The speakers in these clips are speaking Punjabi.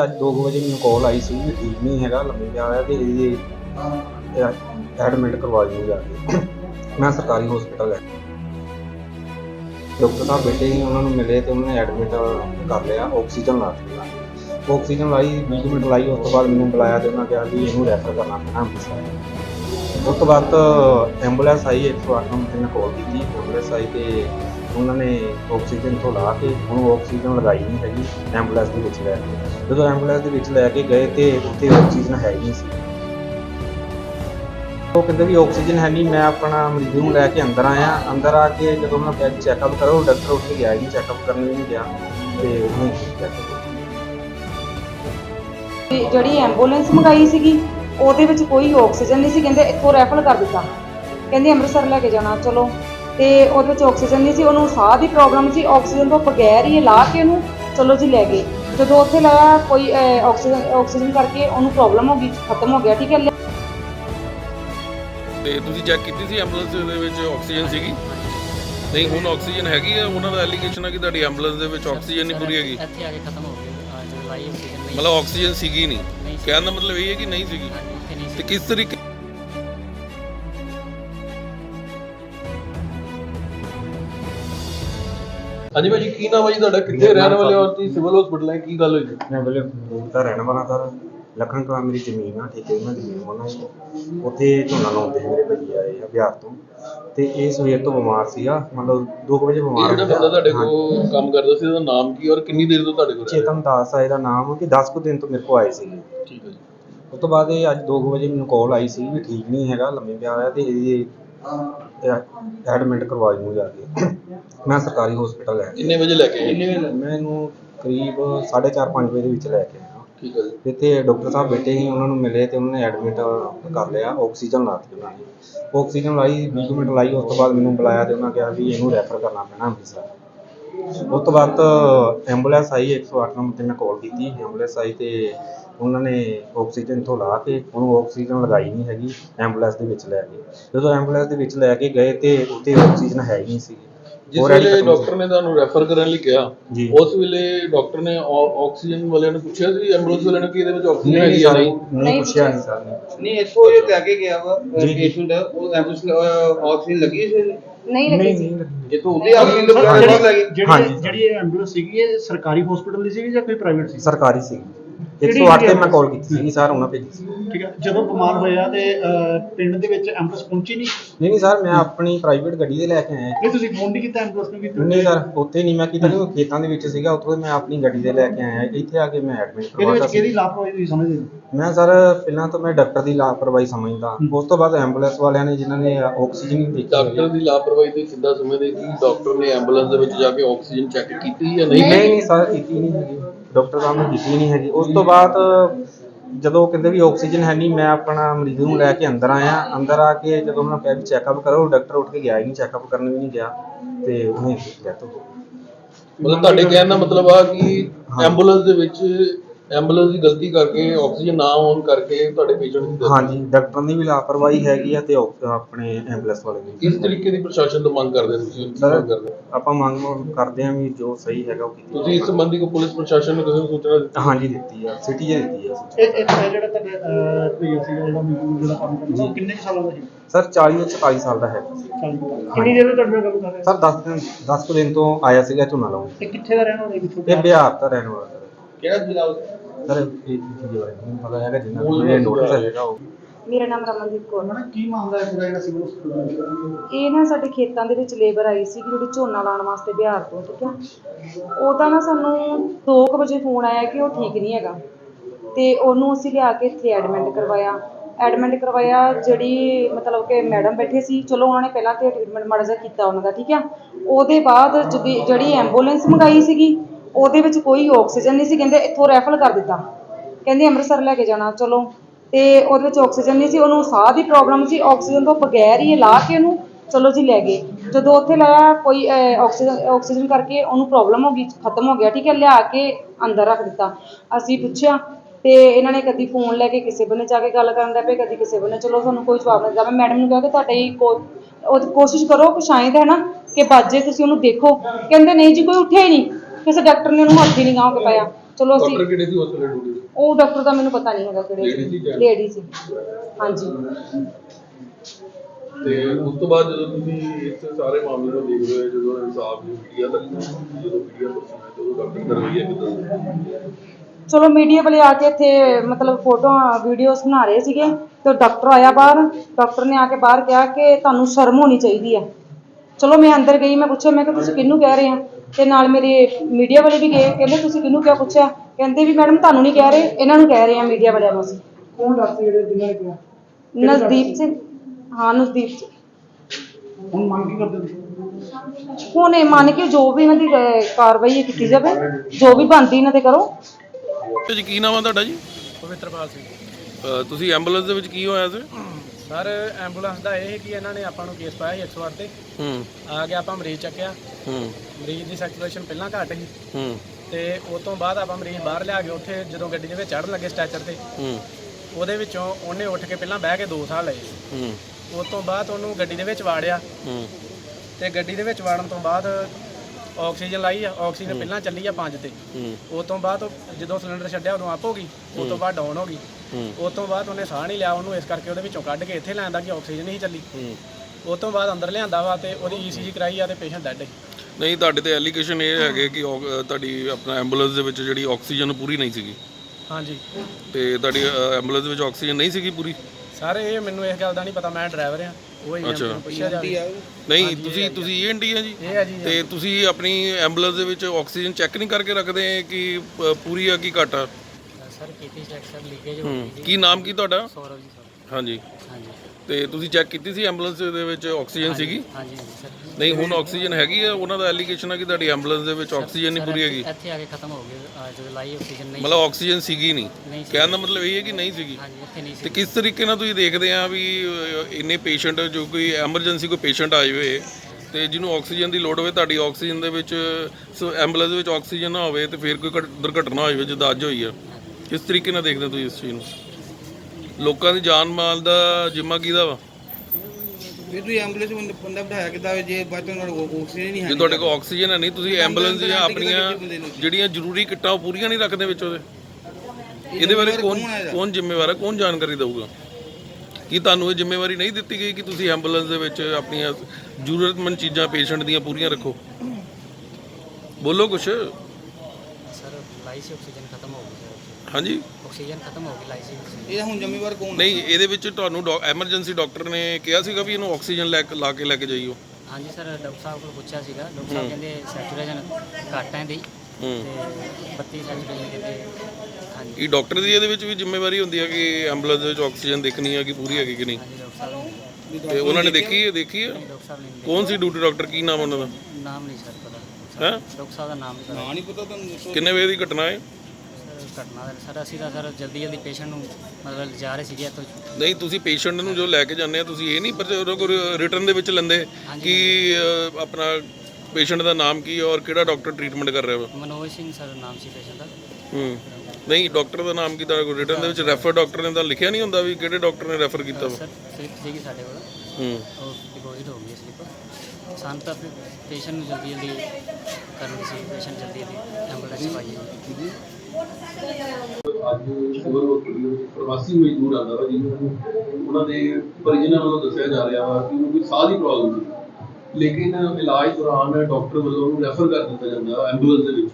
ਅੱਜ 2 ਵਜੇ ਮੈਨੂੰ ਕਾਲ ਆਈ ਸੀ ਵੀ ਠੀਕ ਨਹੀਂ ਹੈਗਾ, ਲੰਮੇ ਪਿਆ ਹੋਇਆ ਤੇ ਇਹਦੀ ਐਡਮਿਟ ਕਰਵਾ ਦਿਓ ਜਾ ਕੇ। ਮੈਂ ਸਰਕਾਰੀ ਹਸਪੀਟਲ ਹੈ ਡਾਕਟਰ ਸਾਹਿਬ ਬੈਠੇ ਸੀ, ਉਹਨਾਂ ਨੂੰ ਮਿਲੇ ਤੇ ਉਹਨਾਂ ਨੇ ਐਡਮਿਟ ਕਰ ਲਿਆ ਆਕਸੀਜਨ ਲਾ ਦਿੱਤਾ। ਆਕਸੀਜਨ ਲਾਈ 20 ਮਿੰਟ ਲਾਈ, ਉਸ ਤੋਂ ਬਾਅਦ ਮੈਨੂੰ ਬੁਲਾਇਆ ਤੇ ਉਹਨਾਂ ਕਿਹਾ ਵੀ ਇਹਨੂੰ ਰੈਫਰ ਕਰਨਾ ਪੈਣਾ ਅੰਮ੍ਰਿਤਸਰ। ਉਸ ਤੋਂ ਬਾਅਦ ਐਂਬੂਲੈਂਸ ਆਈ 108 ਨੰਬਰ ਤੇ ਮੈਂ ਕਾਲ ਕੀਤੀ ਐਂਬੂਲੈਂਸ ਆਈ ਤੇ ਉਹਨਾਂ ਨੇ ਆਕਸੀਜਨ ਤੋਂ ਲਾ ਕੇ ਉਹਨੂੰ ਆਕਸੀਜਨ ਲਗਾਈ ਨਹੀਂ ਹੈਗੀ, ਐਂਬੂਲੈਂਸ ਦੇ ਵਿੱਚ ਲੈ ਕੇ। ਜਦੋਂ ਐਂਬੂਲੈਂਸ ਦੇ ਵਿੱਚ ਲੈ ਕੇ ਗਏ ਤੇ ਉੱਥੇ ਆਕਸੀਜਨ ਹੈ ਨਹੀਂ ਸੀ। ਉਹ ਕਹਿੰਦੇ ਵੀ ਆਕਸੀਜਨ ਹੈ ਨਹੀਂ, ਮੈਂ ਆਪਣਾ ਮਰੀਜ਼ ਨੂੰ ਲੈ ਕੇ ਅੰਦਰ ਆਇਆ। ਅੰਦਰ ਆ ਕੇ ਜਦੋਂ ਮੈਂ ਕਿਹਾ ਚੈੱਕਅਪ ਕਰੋ, ਡਾਕਟਰ ਉੱਠ ਗਿਆ ਹੀ ਚੈੱਕਅਪ ਕਰਨ ਨਹੀਂ ਗਿਆ। ਤੇ ਉਹਨੇ checkup ਜਿਹੜੀ ਐਂਬੂਲੈਂਸ ਮੰਗਾਈ ਸੀਗੀ, ਉਹਦੇ ਵਿੱਚ ਕੋਈ ਆਕਸੀਜਨ ਨਹੀਂ ਸੀ। ਕਹਿੰਦੇ ਇੱਥੋਂ ਰੈਫਰ ਕਰ ਦਿੱਤਾ। ਕਹਿੰਦੇ ਅੰਮ੍ਰਿਤਸਰ ਲੈ ਕੇ ਜਾਣਾ, ਚਲੋ। ਤੇ ਉਹਦੇ ਵਿੱਚ ਆਕਸੀਜਨ ਨਹੀਂ ਸੀ ਉਹਨੂੰ ਸਾਹ ਦੀ ਪ੍ਰੋਬਲਮ ਸੀ ਆਕਸੀਜਨ ਤੋਂ ਬਗੈਰ ਹੀ ਇਹ ਲਾ ਕੇ ਉਹਨੂੰ ਚਲੋ ਜੀ ਲੈ ਗਏ। ਜਦੋਂ ਉੱਥੇ ਲਾਇਆ ਕੋਈ ਆਕਸੀਜਨ ਆਕਸੀਜਨ ਕਰਕੇ ਉਹਨੂੰ ਪ੍ਰੋਬਲਮ ਹੋ ਗਈ ਖਤਮ ਹੋ ਗਿਆ ਠੀਕ ਹੈ? ਤੇ ਤੁਸੀਂ ਚੈੱਕ ਕੀਤੀ ਸੀ ਐਂਬੂਲੈਂਸ ਦੇ ਵਿੱਚ ਆਕਸੀਜਨ ਸੀਗੀ? ਨਹੀਂ ਹੁਣ ਆਕਸੀਜਨ ਹੈਗੀ ਆ ਉਹਨਾਂ ਦਾ ਐਲੀਗੇਸ਼ਨ ਹੈ ਕਿ ਤੁਹਾਡੀ ਐਂਬੂਲੈਂਸ ਦੇ ਵਿੱਚ ਆਕਸੀਜਨ ਨਹੀਂ ਪੂਰੀ ਹੈਗੀ। ਇੱਥੇ ਆ ਕੇ ਖਤਮ ਹੋ ਗਈ। ਹਾਂ ਜਦੋਂ ਲਾਈ ਆਕਸੀਜਨ ਨਹੀਂ ਮਤਲਬ ਆਕਸੀਜਨ ਸੀਗੀ ਨਹੀਂ। ਕਹਿਣ ਦਾ ਮਤਲਬ ਇਹ ਹੈ ਕਿ ਨਹੀਂ ਸੀਗੀ? ਤੇ ਕਿਸ ਤਰੀਕੇ ਹਾਂਜੀ ਭਾਜੀ ਕੀ ਨਾਮ ਹੈ ਜੀ ਤੁਹਾਡਾ? ਕਿੱਥੇ ਰਹਿਣ ਵਾਲੇ ਹੋ? ਤੁਸੀਂ ਸਿਵਲ ਹਸਪੀਟਲ ਹੈ ਕੀ ਗੱਲ ਹੋਈ ਜੀ? ਮੈਂ ਬਲੇ ਦਾ ਰਹਿਣ ਵਾਲਾ ਸਰ। ਲਖਨ ਕਲਾ ਮੇਰੀ ਜ਼ਮੀਨ ਆ ਠੀਕ ਹੈ ਮੈਂ ਜ਼ਮੀਨ ਬਣਾ ਹੈ ਉੱਥੇ ਝੋਨਾ ਲਾਉਂਦੇ ਸੀ ਮੇਰੇ ਭਈ ਆਏ ਆ ਬਿਹਾਰ ਤੋਂ। ਤੇ ਇਹ ਸਵੇਰ ਤੋਂ ਬਿਮਾਰ ਸੀਗਾ ਮਤਲਬ 2 ਵਜੇ ਇਹ ਬਿਮਾਰ ਜਿਹੜਾ ਹੋ ਗਿਆ। ਬੰਦਾ ਤੁਹਾਡੇ। ਕੋਲ ਕੰਮ ਕਰਦਾ ਸੀ ਉਹਦਾ ਨਾਮ ਕੀ ਔਰ ਕਿੰਨੀ ਦੇਰ ਤੋਂ ਤੁਹਾਡੇ ਕੋਲ ਚੇਤਨ ਦਾਸ ਆ ਇਹਦਾ ਨਾਮ ਕਿ 10 ਕੁ ਦਿਨ ਤੋਂ ਮੇਰੇ ਕੋਲ ਆਏ ਸੀਗੇ ਠੀਕ ਹੈ ਜੀ। ਉਸ ਤੋਂ ਬਾਅਦ ਇਹ ਅੱਜ 2 ਵਜੇ ਮੈਨੂੰ ਕਾਲ ਆਈ ਸੀ ਵੀ ਠੀਕ ਨਹੀਂ ਹੈਗਾ ਲੰਮੇ ਪਿਆ ਹੋਇਆ ਤੇ ਇਹਦੀ ਐਡਮਿਟ ਕਰਵਾ ਦਿਓ ਜਾ ਕੇ। ਮੈਂ ਸਰਕਾਰੀ ਹਸਪੀਟਲ ਹੈ ਕਿੰਨੇ ਵਜੇ ਲੈ ਕੇ ਆਏ? ਮੈਂ ਇਹਨੂੰ ਕਰੀਬ 4:30 5 ਵਜੇ ਦੇ ਵਿੱਚ ਲੈ ਕੇ ਆਇਆ ਠੀਕ ਹੈ ਜੀ। ਇੱਥੇ ਡਾਕਟਰ ਸਾਹਿਬ ਬੈਠੇ ਸੀ ਉਹਨਾਂ ਨੂੰ ਮਿਲੇ ਤੇ ਉਹਨਾਂ ਨੇ ਐਡਮਿਟ ਕਰ ਲਿਆ ਆਕਸੀਜਨ ਲਾਤੀ ਉਹਨਾਂ ਨੇ। ਆਕਸੀਜਨ ਲਾਈ 20 ਮਿੰਟ ਲਾਈ ਉਸ ਤੋਂ ਬਾਅਦ ਮੈਨੂੰ ਬੁਲਾਇਆ ਤੇ ਉਹਨਾਂ ਕਿਹਾ ਵੀ ਇਹਨੂੰ ਰੈਫਰ ਕਰਨਾ ਪੈਣਾ ਅੰਮ੍ਰਿਤਸਰ। ਉਸ ਤੋਂ ਬਾਅਦ ਐਂਬੂਲੈਂਸ ਆਈ 108 ਨੰਬਰ ਤੇ ਮੈਂ ਕਾਲ ਕੀਤੀ। ਐਂਬੂਲੈਂਸ ਆਈ ਤੇ ਉਹਨਾਂ ਨੇ ਆਕਸੀਜਨ ਤੋਂ ਲਾ ਕੇ ਉਹਨੂੰ ਆਕਸੀਜਨ ਲਗਾਈ ਨਹੀਂ ਹੈਗੀ ਐਂਬੂਲੈਂਸ ਦੇ ਵਿੱਚ ਲੈ ਕੇ ਜਦੋਂ ਐਂਬੂਲੈਂਸ ਦੇ ਵਿੱਚ ਲੈ ਕੇ ਗਏ ਤੇ ਉੱਥੇ ਆਕਸੀਜਨ ਹੈ ਹੀ ਨਹੀਂ ਸੀ। ਜਿਸ ਵੇਲੇ ਡਾਕਟਰ ਨੇ ਤੁਹਾਨੂੰ ਰੈਫਰ ਕਰਨ ਲਈ ਕਿਹਾ ਉਸ ਵੇਲੇ ਡਾਕਟਰ ਨੇ ਆਕਸੀਜਨ ਵਾਲਿਆਂ ਨੂੰ ਪੁੱਛਿਆ ਸੀ ਐਂਬੂਲੈਂਸ ਵਾਲਿਆਂ ਨੂੰ ਕਿ ਇਹਦੇ ਵਿੱਚ ਆਕਸੀਜਨ ਨਹੀਂ ਹੈਗੀ ਜਾਂ ਨਹੀਂ ਨਹੀਂ? ਪੁੱਛਿਆ ਨਹੀਂ ਸਰ ਨਹੀਂ ਪੁੱਛਿਆ। ਨਹੀਂ ਇੱਥੋਂ ਜੋ ਲੈ ਕੇ ਗਿਆ ਵਾ। ਪੇਸ਼ੈਂਟ ਉਹ ਐਂਬੂਲੈਂਸ ਆਕਸੀਜਨ ਲੱਗੀ ਸੀ? ਨਹੀਂ ਲੱਗੀ ਨਹੀਂ ਸੀ ਨਹੀਂ ਲੱਗੀ। ਜੇ ਤੋਂ ਉਹਦੇ ਤੋਂ ਹਾਂਜੀ। ਬਗੈਰ ਲੱਗੀ ਹਾਂਜੀ ਜਿਹੜੀ। ਜਿਹੜੀ ਇਹ ਐਂਬੂਲੈਂਸ ਸੀਗੀ ਇਹ ਸਰਕਾਰੀ ਹਸਪੀਟਲ ਦੀ ਸੀਗੀ ਜਾਂ ਕੋਈ ਪ੍ਰਾਈਵੇਟ ਸੀ ਸਰਕਾਰੀ ਸੀ 108 ਤੇ ਮੈਂ? ਕਾਲ ਕੀਤੀ ਸੀ ਸਰ ਉਹਨਾਂ ਭੇਜੀ ਸੀ ਠੀਕ ਹੈ ਜਦੋਂ ਬਿਮਾਰ ਹੋਇਆ ਤੇ ਅਹ, ਪਿੰਡ ਦੇ ਵਿੱਚ ਐਂਬੂਲੈਂਸ ਪਹੁੰਚੀ ਨਹੀਂ? ਨਹੀਂ ਨਹੀਂ ਸਰ ਮੈਂ ਆਪਣੀ ਪ੍ਰਾਈਵੇਟ ਗੱਡੀ ਦੇ ਲੈ ਕੇ ਆਇਆ। ਨਹੀਂ ਤੁਸੀਂ ਫੋਨ ਨਹੀਂ ਕੀਤਾ ਐਂਬੂਲੈਂਸ ਨੂੰ ਕੀਤਾ? ਨਹੀਂ ਸਰ ਉੱਥੇ ਨਹੀਂ ਮੈਂ ਕੀਤਾ ਨਹੀਂ ਖੇਤਾਂ ਦੇ ਵਿੱਚ ਸੀਗਾ ਉੱਥੋਂ ਮੈਂ ਆਪਣੀ ਗੱਡੀ ਦੇ ਲੈ ਕੇ ਆਇਆ। ਇੱਥੇ ਆ ਕੇ ਮੈਂ ਐਡਮਿਟ ਇਹਦੇ ਵਿੱਚ ਕਿਹਦੀ ਲਾਪਰਵਾਹੀ ਤੁਸੀਂ ਸਮਝਦੇ ਹੋ? ਮੈਂ ਸਰ ਪਹਿਲਾਂ ਤਾਂ ਮੈਂ ਡਾਕਟਰ ਦੀ ਲਾਪਰਵਾਹੀ ਸਮਝਦਾ। ਉਸ ਤੋਂ ਬਾਅਦ ਐਂਬੂਲੈਂਸ ਵਾਲਿਆਂ ਨੇ ਜਿਨ੍ਹਾਂ ਨੇ ਆਕਸੀਜਨ ਨਹੀਂ ਦੇਖੀ ਡਾਕਟਰ ਦੀ ਲਾਪਰਵਾਹੀ ਤੇ ਸਿੱਧਾ ਸਮਝਦੇ ਕਿ ਡਾਕਟਰ ਨੇ ਐਂਬੂਲੈਂਸ ਦੇ ਵਿੱਚ ਜਾ ਕੇ ਆਕਸੀਜਨ ਚੈੱਕ ਕੀਤੀ ਜਾਂ ਨਹੀਂ? ਨਹੀਂ ਨਹੀਂ ਨਹੀਂ ਸਰ ਕੀਤੀ ਨਹੀਂ ਹੈਗੀ। ਡਾਕਟਰ ਸਾਹਿਬ ਨੇ ਕੀਤੀ ਨਹੀਂ ਹੈਗੀ। ਉਸ ਤੋਂ ਬਾਅਦ ਜਦੋਂ ਕਹਿੰਦੇ ਵੀ ਆਕਸੀਜਨ ਹੈ ਨਹੀਂ ਮੈਂ ਆਪਣਾ ਮਰੀਜ਼ ਨੂੰ ਲੈ ਕੇ ਅੰਦਰ ਆਇਆ। ਅੰਦਰ ਆ ਕੇ ਜਦੋਂ ਉਹਨਾਂ ਕਿਹਾ ਵੀ ਚੈੱਕਅਪ ਕਰੋ ਡਾਕਟਰ ਉੱਠ ਕੇ ਗਿਆ ਹੀ ਨਹੀਂ ਚੈੱਕਅਪ ਕਰਨ ਵੀ ਨਹੀਂ ਗਿਆ ਤੇ ਉਹਨੇ ਡੈਥ ਹੋ ਗਈ। ਮਤਲਬ ਤੁਹਾਡੇ ਕਹਿਣ ਦਾ ਮਤਲਬ ਆ ਕਿ। ਐਂਬੂਲੈਂਸ ਦੇ ਵਿੱਚ ਐਂਬੂਲੈਂਸ ਦੀ ਗਲਤੀ ਕਰਕੇ ਆਕਸੀਜਨ ਨਾ ਹੋਣ ਕਰਕੇ ਤੁਹਾਡੇ ਪੇਸ਼ੈਂਟ ਦੀ death ਹਾਂਜੀ ਡਾਕਟਰ ਦੀ ਵੀ ਲਾਪਰਵਾਹੀ ਹੈਗੀ ਆ ਤੇ ਆਪਣੇ ਐਂਬੂਲੈਂਸ ਵਾਲੇ ਦੀ। ਕਿਸ ਤਰੀਕੇ ਦੀ ਪ੍ਰਸ਼ਾਸਨ ਤੋਂ ਮੰਗ ਕਰਦੇ ਹੋ ਤੁਸੀਂ? ਕੀ ਮੰਗ ਕਰਦੇ ਹੋ? ਆਪਾਂ ਮੰਗ ਕਰਦੇ ਹਾਂ ਵੀ ਜੋ ਸਹੀ ਹੈਗਾ ਉਹ ਕੀਤੀ ਤੁਸੀਂ ਇਸ ਸੰਬੰਧੀ ਕੋ ਪੁਲਿਸ ਪ੍ਰਸ਼ਾਸਨ ਨੂੰ ਕਿਸੇ ਨੂੰ ਸੂਚਨਾ ਦਿੱਤੀ? ਹਾਂਜੀ ਦਿੱਤੀ ਆ। ਸਿਟੀ ਜੇ ਦਿੱਤੀ ਆ ਇਹ ਇਹ ਇਹ ਜਿਹੜਾ ਤੁਹਾਡਾ ਭਈਆ ਸੀਗਾ ਜਿਹੜਾ ਮਜ਼ਦੂਰ ਜਿਹੜਾ ਕੰਮ ਕਰਦਾ ਉਹ ਕਿੰਨੇ ਕੁ ਸਾਲਾਂ ਦਾ ਸੀ ਸਰ 40 ਤੋਂ 44 ਸਾਲ ਦਾ ਹੈ ਕਿੰਨੀ ਦੇਰ ਤੋਂ ਤੁਹਾਡੇ ਨਾਲ ਕੰਮ ਕਰ ਰਿਹਾ ਸਰ 10 ਦਿਨ 10 ਕੁ ਦਿਨ ਤੋਂ ਆਇਆ ਸੀਗਾ ਝੋਨਾ ਲਾਉਣ। ਤੇ ਕਿੱਥੇ ਦਾ ਰਹਿਣ ਵਾਲਾ ਕਿੱਥੋਂ ਇਹ ਬਿਹਾਰ ਦਾ ਰਹਿਣ ਵਾਲਾ। ਸਰ ਕਿਹੜਾ ਜ਼ਿਲ੍ਹਾ ਉਹ? ਸਰ ਇਹ ਜੀ ਬਾਰੇ ਨਹੀਂ ਪਤਾ ਹੈਗਾ ਜਿੰਨਾ ਕੁ ਮੇਰੇ ਨੋਟਿਸ ਹੈਗਾ ਉਹ। ਮੇਰਾ ਨਾਮ ਰਮਨਦੀਪ ਕੌਰ। ਉਹਨਾਂ ਕੀ ਮਾਮਲਾ ਹੈ ਪੂਰਾ ਜਿਹੜਾ ਸਿਵਲ ਹਸਪੀਟਲ ਇਹ ਨਾ ਸਾਡੇ ਖੇਤਾਂ ਦੇ ਵਿੱਚ ਲੇਬਰ ਆਈ ਸੀ ਜਿਹੜੀ ਝੋਨਾ ਲਾਉਣ ਵਾਸਤੇ ਬਿਹਾਰ ਤੋਂ ਠੀਕ ਆ ਉਹਦਾ ਨਾ ਸਾਨੂੰ 2 ਵਜੇ ਫੋਨ ਆਇਆ ਕਿ ਉਹ ਠੀਕ ਨਹੀਂ ਹੈਗਾ। ਤੇ ਉਹਨੂੰ ਅਸੀਂ ਲਿਆ ਕੇ ਇੱਥੇ ਐਡਮਿਟ ਕਰਵਾਇਆ। ਐਡਮਿਟ ਕਰਵਾਇਆ ਜਿਹੜੀ ਮਤਲਬ ਕਿ ਮੈਡਮ ਬੈਠੇ ਸੀ ਚਲੋ ਉਹਨਾਂ ਨੇ ਪਹਿਲਾਂ ਤੇ ਟ੍ਰੀਟਮੈਂਟ ਮਾੜਾ ਜਿਹਾ ਕੀਤਾ ਉਹਨਾਂ ਦਾ ਠੀਕ ਆ ਉਹਦੇ ਬਾਅਦ ਜਿਹੜੀ ਐਂਬੂਲੈਂਸ ਮੰਗਾਈ ਸੀਗੀ ਉਹਦੇ ਵਿੱਚ ਕੋਈ ਆਕਸੀਜਨ ਨਹੀਂ ਸੀ, ਕਹਿੰਦੇ ਇੱਥੋਂ ਰੈਫਰ ਕਰ ਦਿੱਤਾ। ਕਹਿੰਦੇ ਅੰਮ੍ਰਿਤਸਰ ਲੈ ਕੇ ਜਾਣਾ, ਚਲੋ। ਤੇ ਉਹਦੇ ਵਿੱਚ ਆਕਸੀਜਨ ਨਹੀਂ ਸੀ, ਉਹਨੂੰ ਸਾਹ ਦੀ ਪ੍ਰੋਬਲਮ ਸੀ, ਆਕਸੀਜਨ ਤੋਂ ਬਗੈਰ ਹੀ ਇਹ ਲਾ ਕੇ ਉਹਨੂੰ ਚਲੋ ਜੀ ਲੈ ਗਏ। ਜਦੋਂ ਉੱਥੇ ਲਾਇਆ, ਕੋਈ ਆਕਸੀਜਨ ਆਕਸੀਜਨ ਕਰਕੇ ਉਹਨੂੰ ਪ੍ਰੋਬਲਮ ਹੋ ਗਈ, ਖਤਮ ਹੋ ਗਿਆ, ਠੀਕ ਹੈ, ਲਿਆ ਕੇ ਅੰਦਰ ਰੱਖ ਦਿੱਤਾ। ਅਸੀਂ ਪੁੱਛਿਆ ਤੇ ਇਹਨਾਂ ਨੇ ਕਦੀ ਫੋਨ ਲੈ ਕੇ ਕਿਸੇ ਬੰਨੇ ਜਾ ਕੇ ਗੱਲ ਕਰਨ ਲੱਗ ਪਏ, ਕਦੀ ਕਿਸੇ ਬੰਨੇ, ਚਲੋ ਸਾਨੂੰ ਕੋਈ ਜਵਾਬ ਨਹੀਂ ਦਿੱਤਾ ਮੈਂ ਮੈਡਮ ਨੂੰ ਕਿਹਾ ਕਿ ਤੁਹਾਡੇ ਕੋ ਕੋਸ਼ਿਸ਼ ਕਰੋ ਕਿ ਸ਼ਾਇਦ ਹੈ ਨਾ, ਕਿ ਬਾਜੇ ਤੁਸੀਂ ਉਹਨੂੰ ਦੇਖੋ। ਕਹਿੰਦੇ, ਨਹੀਂ ਜੀ, ਕੋਈ ਉੱਠਿਆ ਹੀ ਨਹੀਂ। ਕਿਸੇ ਡਾਕਟਰ ਨੇ ਉਹਨੂੰ ਹੱਥ ਹੀ ਨਹੀਂ ਗਾਂ ਕੇ ਪਾਇਆ। ਚਲੋ ਅਸੀਂ ਡਾਕਟਰ ਕਿਹੜੇ ਸੀ ਉਸ ਵੇਲੇ ਡਿਊਟੀ ਉਹ ਡਾਕਟਰ ਦਾ ਮੈਨੂੰ ਪਤਾ ਨਹੀਂ ਹੈਗਾ ਕਿਹੜੇ ਸੀ ਲੇਡੀ ਸੀ। ਹਾਂਜੀ। ਤੇ ਉਸ ਤੋਂ ਬਾਅਦ ਜਦੋਂ ਤੁਸੀਂ ਇਸ ਸਾਰੇ ਮਾਮਲੇ ਨੂੰ ਦੇਖਦੇ ਹੋ ਜਦੋਂ ਇਨਸਾਫ ਦੀ ਮੀਡੀਆ ਤੱਕ ਜਦੋਂ ਮੀਡੀਆ ਤੋਂ ਸੁਣਿਆ ਜਦੋਂ ਡਾਕਟਰ ਦਾ ਰਵਈਆ ਕਿਦਾਂ? ਚਲੋ ਮੀਡੀਆ ਵਾਲੇ ਆ ਕੇ ਇੱਥੇ ਮਤਲਬ ਫੋਟੋਆਂ ਵੀਡੀਓਜ਼ ਬਣਾ ਰਹੇ ਸੀਗੇ ਤੇ ਡਾਕਟਰ ਆਇਆ ਬਾਹਰ। ਡਾਕਟਰ ਨੇ ਆ ਕੇ ਬਾਹਰ ਕਿਹਾ ਕਿ ਤੁਹਾਨੂੰ ਸ਼ਰਮ ਹੋਣੀ ਚਾਹੀਦੀ ਹੈ। ਚਲੋ ਮੈਂ ਅੰਦਰ ਗਈ ਮੈਂ ਪੁੱਛਿਆ ਮੈਂ ਕਿ ਤੁਸੀਂ ਕਿਹਨੂੰ ਕਹਿ ਰਹੇ ਆ? ਤੇ ਨਾਲ ਮੇਰੇ ਮੀਡੀਆ ਵਾਲੇ ਵੀ ਗਏ ਕਹਿੰਦੇ ਤੁਸੀਂ ਕਿਹਨੂੰ ਕਿਹਾ? ਪੁੱਛਿਆ ਕਹਿੰਦੇ ਵੀ ਮੈਡਮ ਤੁਹਾਨੂੰ ਨਹੀਂ ਕਹਿ ਰਹੇ ਇਹਨਾਂ ਨੂੰ ਕਹਿ ਰਹੇ ਆ ਮੀਡੀਆ ਵਾਲਿਆਂ ਨੂੰ ਅਸੀਂ। ਕੌਣ ਡਾਕਟਰ ਜਿਹੜੇ ਜਿਨ੍ਹਾਂ ਨੇ ਕਿਹਾ? ਨਜ਼ਦੀਪ ਸਿੰਘ। ਹਾਂ ਨਜ਼ਦੀਪ ਸਿੰਘ। ਹੁਣ ਮੰਗ ਕੀ ਕਰਦੇ ਤੁਸੀਂ? ਹੁਣ ਇਹ ਮੰਨ ਕੇ ਜੋ ਵੀ ਇਹਨਾਂ ਦੀ ਅਹ, ਕਾਰਵਾਈ ਕੀਤੀ ਜਾਵੇ ਜੋ ਵੀ ਬਣਦੀ ਇਹਨਾਂ ਤੇ ਕਰੋ। ਜੀ ਕੀ ਨਾਮ ਆ ਤੁਹਾਡਾ ਜੀ? ਪਵਿੱਤਰਪਾਲ ਸਿੰਘ। ਤੁਸੀਂ ਐਂਬੂਲੈਂਸ ਦੇ ਵਿੱਚ ਕੀ ਹੋਇਆ ਸੀ? ਸਰ ਐਂਬੂਲੈਂਸ ਦਾ ਇਹ ਕਿ ਇਹਨਾਂ ਨੇ ਆਪਾਂ ਨੂੰ ਕੇਸ ਪਾਇਆ ਸੀ 108 ਤੇ। ਹੂੰ। ਆ ਕੇ ਆਪਾਂ ਮਰੀਜ਼ ਚੱਕਿਆ। ਹੂੰ। ਮਰੀਜ਼ ਦੀ ਸੈਚੁਰੇਸ਼ਨ ਪਹਿਲਾਂ ਘੱਟ ਸੀ। ਹੂੰ। ਤੇ ਉਸ ਤੋਂ ਬਾਅਦ ਆਪਾਂ ਮਰੀਜ਼ ਬਾਹਰ ਲਿਆ ਕੇ ਉੱਥੇ ਜਦੋਂ ਗੱਡੀ ਦੇ ਵਿੱਚ ਚੜ੍ਹਨ ਲੱਗੇ ਸਟੈਚਰ ਤੇ। ਹੂੰ। ਉਹਦੇ ਵਿੱਚੋਂ ਉਹਨੇ ਉੱਠ ਕੇ ਪਹਿਲਾਂ ਬਹਿ ਕੇ ਦੋ ਸਾਹ ਲਏ। ਹੂੰ। ਉਸ ਤੋਂ ਬਾਅਦ ਉਹਨੂੰ ਗੱਡੀ ਦੇ ਵਿੱਚ ਵਾੜਿਆ। ਹੂੰ। ਤੇ ਗੱਡੀ ਦੇ ਵਿੱਚ ਵਾੜਨ ਤੋਂ ਬਾਅਦ ਆਕਸੀਜਨ ਲਾਈ ਆ। ਆਕਸੀਜਨ ਪਹਿਲਾਂ ਚੱਲੀ ਆ 5 ਤੇ। ਹੂੰ। ਉਸ ਤੋਂ ਬਾਅਦ ਉਹ ਜਦੋਂ ਸਿਲੰਡਰ ਛੱਡਿਆ ਉਦੋਂ ਅਪ ਹੋ ਗਈ। ਉਸ ਤੋਂ ਬਾਅਦ ਡਾਊਨ ਹੋ ਗਈ। ਉਸ ਤੋਂ ਬਾਅਦ ਉਹਨੇ ਸਾਹ ਨਹੀਂ ਲਿਆ ਉਹਨੂੰ ਇਸ ਕਰਕੇ ਉਹਦੇ ਵਿੱਚੋਂ ਕੱਢ ਕੇ ਇੱਥੇ ਲਿਆਂਦਾ ਕਿ ਆਕਸੀਜਨ ਨਹੀਂ ਚੱਲੀ। ਹੂੰ। ਉਸ ਤੋਂ ਬਾਅਦ ਅੰਦਰ ਲਿਆਂਦਾ ਵਾ ਤੇ ਉਹਦੀ ਈਸੀਜੀ ਕਰਾਈ ਆ ਤੇ ਪੇਸ਼ੈਂਟ ਡੈਡ ਹੈ ਨਹੀਂ ਤੁਹਾਡੇ ਤੇ ਐਲੀਗੇਸ਼ਨ ਇਹ ਹੈਗੇ ਕਿ ਤੁਹਾਡੀ ਆਪਣਾ ਐਂਬੂਲੈਂਸ ਦੇ ਵਿੱਚ ਜਿਹੜੀ ਆਕਸੀਜਨ ਪੂਰੀ ਨਹੀਂ ਸੀਗੀ। ਹਾਂਜੀ। ਤੇ ਤੁਹਾਡੀ ਐਂਬੂਲੈਂਸ ਦੇ ਵਿੱਚ ਆਕਸੀਜਨ ਨਹੀਂ ਸੀਗੀ ਪੂਰੀ? ਸਰ ਇਹ ਮੈਨੂੰ ਇਸ ਗੱਲ ਦਾ ਨਹੀਂ ਪਤਾ ਮੈਂ ਡਰਾਈਵਰ ਆ। ਉਹ ਹੀ ਅੱਛਾ। ਪੁੱਛਿਆ ਜਾਵੇ। ਨਹੀਂ ਤੁਸੀਂ ਤੁਸੀਂ ਈਐਨਡੀ ਆ ਜੀ। ਇਹ ਤੇ ਤੁਸੀਂ ਆਪਣੀ ਐਂਬੂਲੈਂਸ ਦੇ ਵਿੱਚ ਆਕਸੀਜਨ ਚੈੱਕ ਨਹੀਂ ਕਰਕੇ ਰੱਖਦੇ ਕਿ ਪ- ਪੂਰੀ ਆ ਕੀ ਘੱਟ ਆ? ਸਰ ਕੀਤੀ ਚੈੱਕ ਸਰ ਲੀਕੇਜ ਹੋ ਹੂੰ। ਗਈ ਸੀ। ਕੀ ਨਾਮ ਕੀ ਤੁਹਾਡਾ? ਸੌਰਵ ਜੀ ਸਰ। ਹਾਂਜੀ। ਹਾਂਜੀ। ਤੇ ਤੁਸੀਂ ਚੈੱਕ ਕੀਤੀ ਸੀ ਐਂਬੂਲੈਂਸ ਦੇ ਵਿੱਚ ਆਕਸੀਜਨ ਸੀਗੀ? ਹਾਂਜੀ ਹਾਂਜੀ ਸਰ। ਨਹੀਂ ਹੁਣ ਆਕਸੀਜਨ ਹੈਗੀ ਆ? ਉਹਨਾਂ ਦਾ ਐਲੀਗੇਸ਼ਨ ਆ ਕਿ ਤੁਹਾਡੀ ਐਂਬੂਲੈਂਸ ਦੇ ਵਿੱਚ ਆਕਸੀਜਨ ਨਹੀਂ ਪੂਰੀ ਹੈਗੀ? ਇੱਥੇ ਆ ਕੇ ਖਤਮ ਹੋ ਗਈ ਅਹ ਜਦੋਂ ਲਾਈ ਆਕਸੀਜਨ ਨਹੀਂ ਮਤਲਬ ਆਕਸੀਜਨ ਸੀਗੀ ਨਹੀਂ। ਨਹੀਂ ਸੀ ਕਹਿਣ ਦਾ ਮਤਲਬ ਇਹ ਹੈ ਕਿ ਨਹੀਂ ਸੀਗੀ? ਹਾਂਜੀ ਇੱਥੇ ਨਹੀਂ ਤੇ ਸੀ ਕਿਸ ਤਰੀਕੇ ਨਾਲ ਤੁਸੀਂ ਦੇਖਦੇ ਆ ਵੀ ਅਹ, ਇੰਨੇ ਪੇਸ਼ੈਂਟ ਜੋ ਕੋਈ ਐਮਰਜੈਂਸੀ ਕੋਈ ਪੇਸ਼ੈਂਟ ਆਏ ਹੋਏ ਤੇ ਜਿਹਨੂੰ ਆਕਸੀਜਨ ਦੀ ਲੋੜ ਹੋਵੇ ਤੁਹਾਡੀ ਆਕਸੀਜਨ ਦੇ ਵਿੱਚ ਐਂਬੂਲੈਂਸ ਦੇ ਵਿੱਚ ਆਕਸੀਜਨ ਨਾ ਹੋਵੇ ਤੇ ਫਿਰ ਕੋਈ ਘਟ- ਦੁਰਘਟਨਾ ਹੋਈ ਹੋਵੇ ਜਿੱਦਾਂ ਅੱਜ ਹੋਈ ਆ। ਕਿਸ ਤਰੀਕੇ ਨਾਲ ਦੇਖਦੇ ਹੋ ਤੁਸੀਂ ਇਸ ਚੀਜ਼ ਨੂੰ? ਲੋਕਾਂ ਦੀ ਜਾਨ ਮਾਲ ਦਾ ਜਿੰਮਾ ਕਿਹਦਾ ਵਾ? ਫਿਰ ਤੁਸੀਂ ਐਂਬੂਲੈਂਸ ਬੰਦਾ ਬੰਦਾ ਬਿਠਾਇਆ ਕਿੱਦਾਂ ਜੇ ਬਾਅਦ ਚੋਂ ਨਾਲ ਆਕਸੀਜਨ ਨਹੀਂ ਹੈ ਜੇ ਤੁਹਾਡੇ ਕੋਲ ਆਕਸੀਜਨ ਹੈ ਨਹੀਂ ਤੁਸੀਂ ਐਂਬੂਲੈਂਸ ਕਿੱਦਾਂ ਆਪਣੀਆਂ? ਜਿਹੜੀਆਂ ਜ਼ਰੂਰੀ ਕਿੱਟਾਂ ਉਹ ਪੂਰੀਆਂ ਨਹੀਂ ਰੱਖਦੇ ਵਿੱਚ ਉਹਦੇ? ਇਹਦੇ ਬਾਰੇ ਕੌਣ ਕੌਣ ਜ਼ਿੰਮੇਵਾਰ ਹੈ? ਕੌਣ ਜਾਣਕਾਰੀ ਦਊਗਾ? ਕੀ ਤੁਹਾਨੂੰ ਇਹ ਜ਼ਿੰਮੇਵਾਰੀ ਨਹੀਂ ਦਿੱਤੀ ਗਈ ਕਿ ਤੁਸੀਂ ਐਂਬੂਲੈਂਸ ਦੇ ਵਿੱਚ ਆਪਣੀਆਂ ਜ਼ਰੂਰਤਮੰਦ ਚੀਜ਼ਾਂ ਪੇਸ਼ੈਂਟ ਦੀਆਂ ਪੂਰੀਆਂ ਰੱਖੋ? ਬੋਲੋ ਕੁਛ। ਸਰ ਲਾਈ ਸੀ ਆਕਸੀਜਨ ਖਤਮ ਹੋ ਹਾਂਜੀ। ਆਕਸੀਜਨ ਖਤਮ ਹੋ ਗਈ ਲਾਈ ਸੀ oxygen। ਇਹ ਹੁਣ ਜ਼ਿੰਮੇਵਾਰ ਕੌਣ ਨਹੀਂ ਇਹਦੇ ਵਿੱਚ ਤੁਹਾਨੂੰ ਐਮਰਜੈਂਸੀ ਡਾਕਟਰ ਨੇ ਕਿਹਾ ਸੀਗਾ ਵੀ ਇਹਨੂੰ ਆਕਸੀਜਨ ਲੈ ਕੇ ਲਾ ਕੇ ਲੈ ਕੇ ਜਾਈਓ। ਹਾਂਜੀ ਸਰ ਡਾਕਟਰ ਸਾਹਿਬ ਕੋਲ ਪੁੱਛਿਆ ਸੀਗਾ। ਡਾਕਟਰ ਸਾਹਿਬ ਕਹਿੰਦੇ ਸੈਚੁਰੇਸ਼ਨ ਘੱਟ ਹੈ ਦੀ ਹੂੰ। ਤੇ 32 ਸੈਚੁਰੇਸ਼ਨ ਕਹਿੰਦੇ ਹਾਂਜੀ। ਇਹ ਡਾਕਟਰ ਦੀ ਇਹਦੇ ਵਿੱਚ ਵੀ ਜ਼ਿੰਮੇਵਾਰੀ ਹੁੰਦੀ ਹੈ ਕਿ ਐਂਬੂਲੈਂਸ ਦੇ ਵਿੱਚ ਆਕਸੀਜਨ ਦੇਖਣੀ ਹੈ ਕਿ ਪੂਰੀ ਹੈਗੀ ਕਿ ਨਹੀਂ? ਹਾਂਜੀ ਡਾਕਟਰ ਸਾਹਿਬ ਨੇ ਤੇ ਉਹਨਾਂ ਨੇ ਦੇਖੀ ਹੈ ਦੇਖੀ ਹੈ? ਡਾਕਟਰ ਸਾਹਿਬ ਨੇ ਕੌਣ ਸੀ ਡਿਊਟੀ ਡਾਕਟਰ? ਕੀ ਨਾਮ ਉਹਨਾਂ ਦਾ? ਨਾਮ ਨਹੀਂ ਸਰ ਪਤਾ। ਹੈ? ਡਾਕਟਰ ਸਾਹਿਬ ਦਾ ਨਾਮ ਨਹੀਂ ਪਤਾ। ਨਾ ਨਹੀਂ ਪਤਾ ਤੁਹਾਨੂੰ ਦੱਸੋ। ਕਿੰਨੇ ਵਜੇ ਦੀ ਘਟਨਾ ਹੈ? ਘਟਨਾ ਦਾ ਸਰ ਅਸੀਂ ਤਾਂ ਸਰ ਜਲਦੀ ਜਲਦੀ ਪੇਸ਼ੈਂਟ ਨੂੰ ਮਤਲਬ ਜਾ ਰਹੇ ਸੀਗੇ ਇੱਥੋਂ। ਨਹੀਂ ਤੁਸੀਂ ਪੇਸ਼ੈਂਟ ਨੂੰ ਜੋ ਲੈ ਕੇ ਜਾਂਦੇ ਆ ਤੁਸੀਂ ਇਹ ਨਹੀਂ ਪਰ ਉਹਦੇ ਕੋਲ ਰਿਟਰਨ ਦੇ ਵਿੱਚ ਲੈਂਦੇ ਕਿ ਅਹ, ਆਪਣਾ ਪੇਸ਼ੈਂਟ ਦਾ ਨਾਮ ਕੀ ਹੈ ਔਰ ਕਿਹੜਾ ਡਾਕਟਰ ਟ੍ਰੀਟਮੈਂਟ ਕਰ ਰਿਹਾ ਵਾ? ਮਨੋਜ ਸਿੰਘ ਸਰ ਨਾਮ ਸੀ ਪੇਸ਼ੈਂਟ ਦਾ। ਹੂੰ। ਨਹੀਂ ਡਾਕਟਰ ਦਾ ਨਾਮ ਕੀ ਤੁਹਾਡੇ ਕੋਲ? ਰਿਟਰਨ ਦੇ ਵਿੱਚ ਰੈਫਰ ਡਾਕਟਰ ਨੇ ਤਾਂ ਲਿਖਿਆ ਨਹੀਂ ਹੁੰਦਾ ਵੀ ਕਿਹੜੇ ਡਾਕਟਰ ਨੇ ਰੈਫਰ ਕੀਤਾ ਵਾ। ਸਰ ਸਲਿੱਪ ਸੀਗੀ ਸਾਡੇ ਕੋਲ। ਹੂੰ। ਉਹ ਡਿਪੋਜ਼ਿਟ ਹੋ ਗਈ ਸਲਿੱਪ ਸਾਨੂੰ ਤਾਂ ਪੇਸ਼ੈਂਟ ਨੂੰ ਜਲਦੀ ਜਲਦੀ ਕਰਨੀ ਸੀ ਪੇਸ਼ੈਂਟ ਜਲਦੀ ਜਲਦੀ ਐਂਬੂਲੈਂਸ ਪਾਈਏ ਅੱਜ ਸਿਵਲ ਪ੍ਰਵਾਸੀ ਮਜ਼ਦੂਰ ਆਉਂਦਾ ਵਾ ਜਿਹਨੂੰ ਉਹਨਾਂ ਦੇ ਪਰਿਜਨਾਂ ਵੱਲੋਂ ਦੱਸਿਆ ਜਾ ਰਿਹਾ ਵਾ ਕਿ ਉਹਨੂੰ ਕੋਈ ਸਾਹ ਦੀ ਪ੍ਰੋਬਲਮ ਸੀ ਲੇਕਿਨ ਇਲਾਜ ਦੌਰਾਨ ਡਾਕਟਰ ਵੱਲੋਂ ਉਹਨੂੰ ਰੈਫਰ ਕਰ ਦਿੱਤਾ ਜਾਂਦਾ ਐਂਬੂਲੈਂਸ ਦੇ ਵਿੱਚ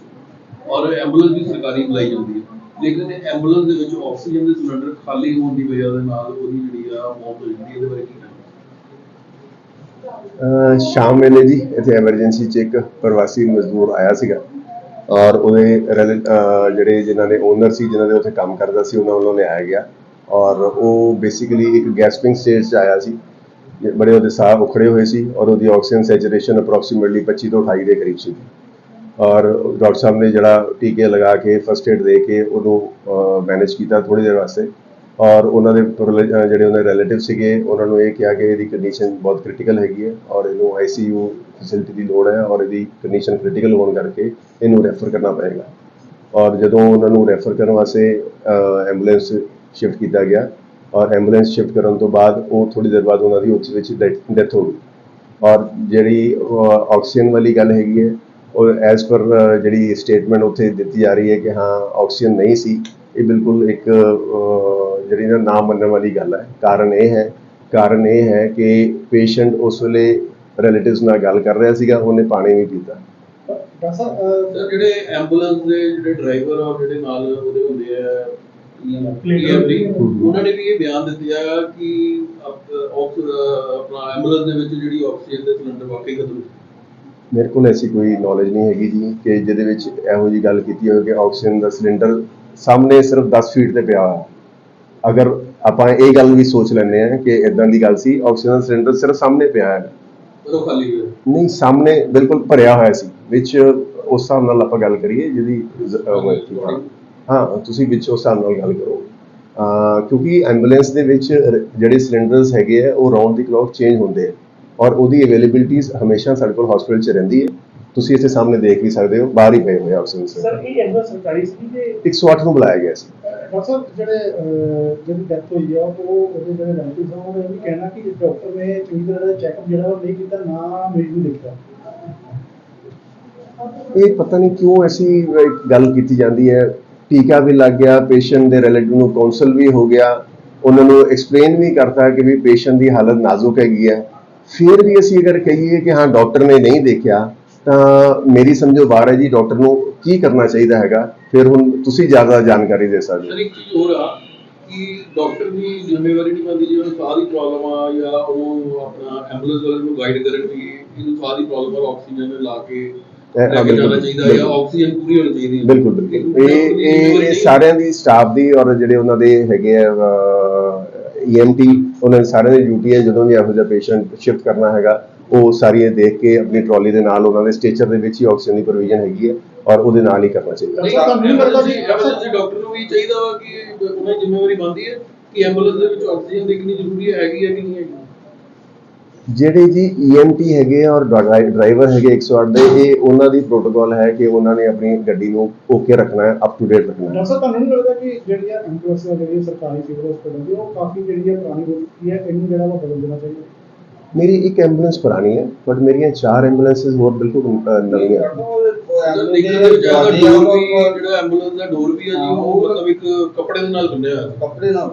ਔਰ ਐਂਬੂਲੈਂਸ ਵੀ ਸਰਕਾਰੀ ਬੁਲਾਈ ਜਾਂਦੀ ਹੈ। ਲੇਕਿਨ ਐਂਬੂਲੈਂਸ ਦੇ ਵਿੱਚ ਆਕਸੀਜਨ ਦੇ ਸਿਲੰਡਰ ਖਾਲੀ ਹੋਣ ਦੀ ਵਜ੍ਹਾ ਦੇ ਨਾਲ ਉਹਦੀ ਜਿਹੜੀ ਆ ਮੌਤ ਹੋ ਜਾਂਦੀ ਇਹਦੇ ਬਾਰੇ ਕੀ ਕਹਿਣਾ? ਸ਼ਾਮ ਵੇਲੇ ਜੀ ਇੱਥੇ ਐਮਰਜੈਂਸੀ 'ਚ ਇੱਕ ਪ੍ਰਵਾਸੀ ਮਜ਼ਦੂਰ ਆਇਆ ਸੀਗਾ। ਔਰ ਉਹਦੇ ਰੈਲੇ- ਜਿਹੜੇ ਜਿਨ੍ਹਾਂ ਦੇ ਓਨਰ ਸੀ, ਜਿਨ੍ਹਾਂ ਦੇ ਉੱਥੇ ਕੰਮ ਕਰਦਾ ਸੀ, ਉਹਨਾਂ ਵੱਲੋਂ ਲਿਆਇਆ ਗਿਆ। ਔਰ ਉਹ ਬੇਸਿਕਲੀ ਇੱਕ ਗੈਸਪਿੰਗ ਸਟੇਜ 'ਚ ਆਇਆ ਸੀ। ਬੜੇ ਉਹਦੇ ਸਾਹ ਉਖੜੇ ਹੋਏ ਸੀ ਔਰ ਉਹਦੀ ਆਕਸੀਜਨ ਸੈਚੁਰੇਸ਼ਨ ਅਪਰੋਕਸੀਮੇਟਲੀ 25 ਤੋਂ 28 ਦੇ ਕਰੀਬ ਸੀ। ਔਰ ਡਾਕਟਰ ਸਾਹਿਬ ਨੇ ਜਿਹੜਾ ਟੀਕੇ ਲਗਾ ਕੇ ਫਸਟ ਏਡ ਦੇ ਕੇ ਉਹਨੂੰ ਮੈਨੇਜ ਕੀਤਾ ਥੋੜੀ ਦੇਰ ਵਾਸਤੇ। ਔਰ ਉਹਨਾਂ ਦੇ ਪਰਿਲੇ- ਜਿਹੜੇ ਉਹਨਾਂ ਦੇ ਰਿਲੇਟਿਵ ਸੀਗੇ, ਉਹਨਾਂ ਨੂੰ ਇਹ ਕਿਹਾ ਕਿ ਇਹਦੀ ਕੰਡੀਸ਼ਨ ਬਹੁਤ ਕ੍ਰਿਟੀਕਲ ਹੈਗੀ ਹੈ ਔਰ ਇਹਨੂੰ ਆਈਸੀਯੂ ਫੈਸਿਲਿਟੀ ਦੀ ਲੋੜ ਹੈ ਔਰ ਇਹਦੀ ਕੰਡੀਸ਼ਨ ਕ੍ਰਿਟੀਕਲ ਹੋਣ ਕਰਕੇ ਇਹਨੂੰ ਰੈਫਰ ਕਰਨਾ ਪਏਗਾ। ਔਰ ਜਦੋਂ ਉਹਨਾਂ ਨੂੰ ਰੈਫਰ ਕਰਨ ਵਾਸਤੇ ਐਂਬੂਲੈਂਸ ਸ਼ਿਫਟ ਕੀਤਾ ਗਿਆ, ਔਰ ਐਂਬੂਲੈਂਸ ਸ਼ਿਫਟ ਕਰਨ ਤੋਂ ਬਾਅਦ ਉਹ ਥੋੜੀ ਦੇਰ ਬਾਅਦ ਉਹਨਾਂ ਦੀ ਉਸ ਵਿੱਚ ਡੈਥ ਹੋ ਗਈ। ਔਰ ਜਿਹੜੀ ਆਕਸੀਜਨ ਵਾਲੀ ਗੱਲ ਹੈਗੀ ਹੈ ਔਰ ਐਜ਼ ਪਰ ਜਿਹੜੀ ਸਟੇਟਮੈਂਟ ਉੱਥੇ ਦਿੱਤੀ ਜਾ ਰਹੀ ਹੈ ਕਿ ਹਾਂ ਆਕਸੀਜਨ ਨਹੀਂ ਸੀ, ਇਹ ਬਿਲਕੁਲ ਇੱਕ ਜਿਹੜੀ ਨਾ ਨਾ ਮੰਨਣ ਵਾਲੀ ਗੱਲ ਹੈ। ਕਾਰਨ ਇਹ ਹੈ, ਕਾਰਨ ਇਹ ਹੈ ਕਿ ਪੇਸ਼ੈਂਟ ਉਸ ਵੇਲੇ ਰਿਲੇਟਿਵਸ ਨਾਲ ਗੱਲ ਕਰ ਰਿਹਾ ਸੀਗਾ ਉਹਨੇ ਪਾਣੀ ਨਹੀਂ ਪੀਤਾ। ਡਾਕਟਰ ਸਾਹਿਬ ਅਹ, ਸਰ ਜਿਹੜੇ ਐਂਬੂਲੈਂਸ ਦੇ ਜਿਹੜੇ ਡਰਾਈਵਰ ਆ ਜਿਹੜੇ ਨਾਲ ਉਹਦੇ ਹੁੰਦੇ ਆ PMD, ਉਹਨਾਂ ਨੇ ਵੀ ਇਹ ਬਿਆਨ ਦਿੱਤਾ ਕਿ ਆਪ- ਆਕਸ- ਆਪਣਾ ਐਂਬੂਲੈਂਸ ਦੇ ਵਿੱਚ ਜਿਹੜੀ ਆਕਸੀਜਨ ਦੇ ਸਿਲੰਡਰ ਵਾਕਈ ਖਤਮ ਸੀ। ਮੇਰੇ ਕੋਲ ਐਸੀ ਕੋਈ ਨੌਲੇਜ ਨਹੀਂ ਹੈਗੀ ਜੀ ਕਿ ਜਿਹਦੇ ਵਿੱਚ ਇਹੋ ਜੀ ਗੱਲ ਕੀਤੀ ਹੋਵੇ ਕਿ ਆਕਸੀਜਨ ਦਾ ਸਿਲੰਡਰ ਸਾਹਮਣੇ ਸਿਰਫ 10 ਫੀਟ ਤੇ ਪਿਆ ਹੋਇਆ। ਅਗਰ ਆਪਾਂ ਇਹ ਗੱਲ ਵੀ ਸੋਚ ਲੈਂਦੇ ਆ ਕਿ ਇਦਾਂ ਦੀ ਗੱਲ ਸੀ ਆਕਸੀਜਨ ਦਾ ਸਿਲੰਡਰ ਸਿਰਫ ਸਾਹਮਣੇ ਪਿਆ ਹੈ। ਪਰ ਖਾਲੀ ਹੋਇਆ? ਨਹੀਂ, ਸਾਹਮਣੇ ਬਿਲਕੁਲ ਭਰਿਆ ਹੋਇਆ ਸੀ। ਵਿੱਚ ਉਸ ਹਿਸਾਬ ਨਾਲ ਆਪਾਂ ਗੱਲ ਕਰੀਏ, ਜਿਹਦੀ ਹਾਂ। ਤੁਸੀਂ ਵਿੱਚ ਉਸ ਹਿਸਾਬ ਨਾਲ ਗੱਲ ਕਰੋ। ਅਹ, ਕਿਉਂਕਿ ਐਂਬੂਲੈਂਸ ਦੇ ਵਿੱਚ ਜਿਹੜੇ ਸਿਲੰਡਰਸ ਹੈਗੇ ਆ, ਉਹ ਰਾਉਂਡ ਦੀ ਕਲੌਕ ਚੇਂਜ ਹੁੰਦੇ ਆ। ਔਰ ਉਹਦੀ ਅਵੇਲੇਬਿਲਿਟੀਜ਼ ਹਮੇਸ਼ਾ ਸਾਡੇ ਕੋਲ ਹਸਪੀਟਲ 'ਚ ਰਹਿੰਦੀ ਹੈ। ਤੁਸੀਂ ਇੱਥੇ ਸਾਹਮਣੇ ਦੇਖ ਵੀ ਸਕਦੇ ਹੋ ਬਾਹਰ ਹੀ ਪਏ ਹੋਏ ਆਕਸੀਜਨ ਸਰ ਇਹ ਐਂਬੂਲੈਂਸ ਸਰਕਾਰੀ ਸੀ ਕਿ 108 ਨੂੰ ਬੁਲਾਇਆ ਗਿਆ ਸੀ। ਡਾਕਟਰ ਜਿਹੜੇ ਜਿਹਦੀ ਡੈਥ ਹੋਈ ਆ ਉਹ ਉਹਦੇ ਜਿਹੜੇ ਰਿਲੇਟਿਵਸ ਆ ਉਹਨੇ ਇਹ ਵੀ ਕਹਿਣਾ ਕਿ ਡਾਕਟਰ ਨੇ ਚੰਗੀ ਤਰ੍ਹਾਂ ਦਾ ਚੈੱਕਅਪ ਜਿਹੜਾ ਉਹ ਨਹੀਂ ਕੀਤਾ ਨਾ ਮਰੀਜ਼ ਨੂੰ ਦੇਖਿਆ ਇਹ ਪਤਾ ਨਹੀਂ ਕਿਉਂ ਐਸੀ ਗੱਲ ਕੀਤੀ ਜਾਂਦੀ ਹੈ। ਟੀਕਾ ਵੀ ਲੱਗ ਗਿਆ ਪੇਸ਼ੈਂਟ ਦੇ ਰਿਲੇਟਿਵ ਨੂੰ ਕਾਉਂਸਲ ਵੀ ਹੋ ਗਿਆ। ਉਹਨਾਂ ਨੂੰ ਐਕਸਪਲੇਨ ਵੀ ਕਰਤਾ ਕਿ ਵੀ ਪੇਸ਼ੈਂਟ ਦੀ ਹਾਲਤ ਨਾਜ਼ੁਕ ਹੈਗੀ ਹੈ। ਫਿਰ ਵੀ ਅਸੀਂ ਅਗਰ ਕਹੀਏ ਕਿ ਹਾਂ ਡਾਕਟਰ ਨੇ ਨਹੀਂ ਦੇਖਿਆ। ਤਾਂ ਮੇਰੀ ਸਮਝੋ ਬਾਹਰ ਹੈ ਜੀ ਡਾਕਟਰ ਨੂੰ ਕੀ ਕਰਨਾ ਚਾਹੀਦਾ ਹੈਗਾ ਫਿਰ ਹੁਣ ਤੁਸੀਂ ਜ਼ਿਆਦਾ ਜਾਣਕਾਰੀ ਦੇ ਸਕਦੇ ਹੋ। ਸਰ ਇੱਕ ਚੀਜ਼ ਹੋਰ ਆ ਕਿ ਡਾਕਟਰ ਦੀ ਜ਼ਿੰਮੇਵਾਰੀ ਨਹੀਂ ਬਣਦੀ ਜੇ ਉਹਨੂੰ ਸਾਹ ਦੀ ਪ੍ਰੋਬਲਮ ਆ ਜਾਂ ਉਹਨੂੰ ਆਪਣਾ ਐਂਬੂਲੈਂਸ ਵਾਲੇ ਨੂੰ ਗਾਈਡ ਕਰਨ ਵੀ ਇਹਨੂੰ ਸਾਹ ਦੀ ਪ੍ਰੋਬਲਮ ਆ ਆਕਸੀਜਨ ਲਾ ਕੇ ਹਾਂ, ਲੈ ਕੇ ਜਾਣਾ ਬਿਲਕੁਲ, ਚਾਹੀਦਾ ਜਾਂ ਬਿਲਕੁਲ। ਆਕਸੀਜਨ ਪੂਰੀ ਹੋਣੀ ਚਾਹੀਦੀ ਹੈ ਬਿਲਕੁਲ ਬਿਲਕੁਲ। ਇਹ ਇਹ ਇਹ ਸਾਰਿਆਂ ਦੀ ਸਟਾਫ ਦੀ ਔਰ ਜਿਹੜੇ ਉਹਨਾਂ ਦੇ ਹੈਗੇ ਆ ਈਐਮਟੀ ਉਹਨਾਂ ਦੇ ਸਾਰਿਆਂ ਦੀ ਡਿਊਟੀ ਹੈ ਜਦੋਂ ਵੀ ਇਹੋ ਜਿਹਾ ਪੇਸ਼ੈਂਟ ਸ਼ਿਫਟ ਕਰਨਾ ਹੈਗਾ ਉਹ ਸਾਰੀ ਇਹ ਦੇਖ ਕੇ ਆਪਣੀ ਟਰਾਲੀ ਦੇ ਨਾਲ ਉਹਨਾਂ ਦੇ ਸਟੇਚਰ ਦੇ ਵਿੱਚ ਹੀ ਆਕਸੀਜਨ ਦੀ ਪ੍ਰੋਵੀਜ਼ਨ ਹੈਗੀ ਹੈ ਔਰ ਉਹਦੇ ਨਾਲ ਹੀ ਕਰਨਾ ਚਾਹੀਦਾ। ਨਹੀਂ ਤੁਹਾਨੂੰ ਨਹੀਂ ਲੱਗਦਾ ਵੀ- ਐਮਰਜੈਂਸੀ ਡਾਕਟਰ ਨੂੰ ਵੀ ਚਾਹੀਦਾ ਵਾ ਕਿ ਉਹਨਾਂ ਦੀ ਜ਼ਿੰਮੇਵਾਰੀ ਬਣਦੀ ਹੈ ਕਿ ਐਂਬੂਲੈਂਸ ਦੇ ਵਿੱਚ ਆਕਸੀਜਨ ਦੇਖਣੀ ਜ਼ਰੂਰੀ ਹੈਗੀ ਹੈ ਕਿ ਨਹੀਂ ਹੈਗੀ। ਜਿਹੜੇ ਜੀ ਈਐਮਟੀ ਹੈਗੇ ਆ ਔਰ ਡਰਾਈਵਰ ਹੈਗੇ 108 ਦੇ ਇਹ ਉਹਨਾਂ ਦੀ ਪ੍ਰੋਟੋਕਾਲ ਹੈ ਕਿ ਉਹਨਾਂ ਨੇ ਆਪਣੀ ਗੱਡੀ ਨੂੰ ਓਕੇ ਰੱਖਣਾ ਹੈ ਅਪ ਟੂ ਡੇਟ ਰੱਖਣਾ ਹੈ। ਡਾਕਟਰ ਤੁਹਾਨੂੰ ਨਹੀਂ ਲੱਗਦਾ ਕਿ ਜਿਹੜੀਆਂ ਐਂਬੂਲੈਂਸ ਜਿਹੜੀਆਂ ਸਰਕਾਰੀ ਸਿਵਲ ਹਸਪਤਾਲ ਦੀ ਉਹ ਕਾਫੀ ਜਿਹੜੀ ਹੈ ਪੁਰਾਣੀ ਹੋ ਚੁੱਕੀ ਹੈ ਇਹਨੂੰ ਜਿਹੜਾ ਵਾ ਬਦਲ ਦੇਣਾ ਚਾਹੀਦਾ? ਮੇਰੀ ਇੱਕ ਐਂਬੂਲੈਂਸ ਪੁਰਾਣੀ ਹੈ ਬਟ ਮੇਰੀਆਂ ਚਾਰ ਐਂਬੂਲੈਂਸਸ ਹੋਰ ਬਿਲਕੁਲ ਅ, ਨਵੀਆਂ ਜਿਹੜਾ ਐਂਬੂਲੈਂਸ ਦਾ ਡੋਰ ਵੀ ਹੈ ਜੀ ਉਹ ਮਤਲਬ ਇੱਕ ਕੱਪੜੇ ਦੇ ਨਾਲ ਬੰਨਿਆ ਹੋਇਆ। ਕੱਪੜੇ ਨਾਲ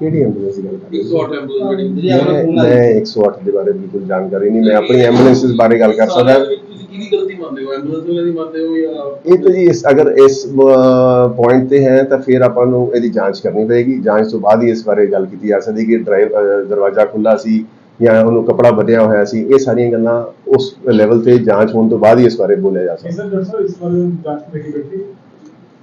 ਕਿਹੜੀ ਐਂਬੂਲੈਂਸ ਦੀ ਗੱਲ ਕਰ ਰਹੇ ਹੋ? 108 ਐਂਬੂਲੈਂਸ ਜਿਹੜੀ। ਮੈਂ ਮੈਂ 108 ਦੇ ਬਾਰੇ ਬਿਲਕੁਲ ਜਾਣਕਾਰੀ ਨਹੀਂ ਮੈਂ ਆਪਣੀ ਐਂਬੂਲੈਂਸ ਬਾਰੇ ਗੱਲ ਕਰ ਸਕਦਾ। ਤੁਸੀਂ ਕਿਹਦੀ ਗਲਤੀ ਮੰਨਦੇ ਹੋ? ਐਂਬੂਲੈਂਸ ਵਾਲੇ ਦੀ ਮੰਨਦੇ ਹੋ ਜਾਂ ਇਹ ਤਾਂ ਜੀ ਇਸ ਅਗਰ ਇਸ ਪੁਆਇੰਟ ਤੇ ਹੈ ਤਾਂ ਫਿਰ ਆਪਾਂ ਨੂੰ ਇਹਦੀ ਜਾਂਚ ਕਰਨੀ ਪਏਗੀ। ਜਾਂਚ ਤੋਂ ਬਾਅਦ ਹੀ ਇਸ ਬਾਰੇ ਗੱਲ ਕੀਤੀ ਜਾ ਸਕਦੀ ਕਿ ਡਰਾਈਵ ਦਰਵਾਜ਼ਾ ਖੁੱਲਾ ਸੀ ਜਾਂ ਉਹਨੂੰ ਕਪੜਾ ਬੱਧਿਆ ਹੋਇਆ ਸੀ ਇਹ ਸਾਰੀਆਂ ਗੱਲਾਂ ਉਸ ਲੈਵਲ ਤੇ ਜਾਂਚ ਹੋਣ ਤੋਂ ਬਾਅਦ ਹੀ ਇਸ ਬਾਰੇ ਬੋਲਿਆ ਜਾ ਸਕਦਾ। ਸਰ ਡਾਕਟਰ ਸਾਹਿਬ ਇਸ ਬਾਰੇ ਜਾਂਚ ਕਮੇਟੀ ਬੈਠੀ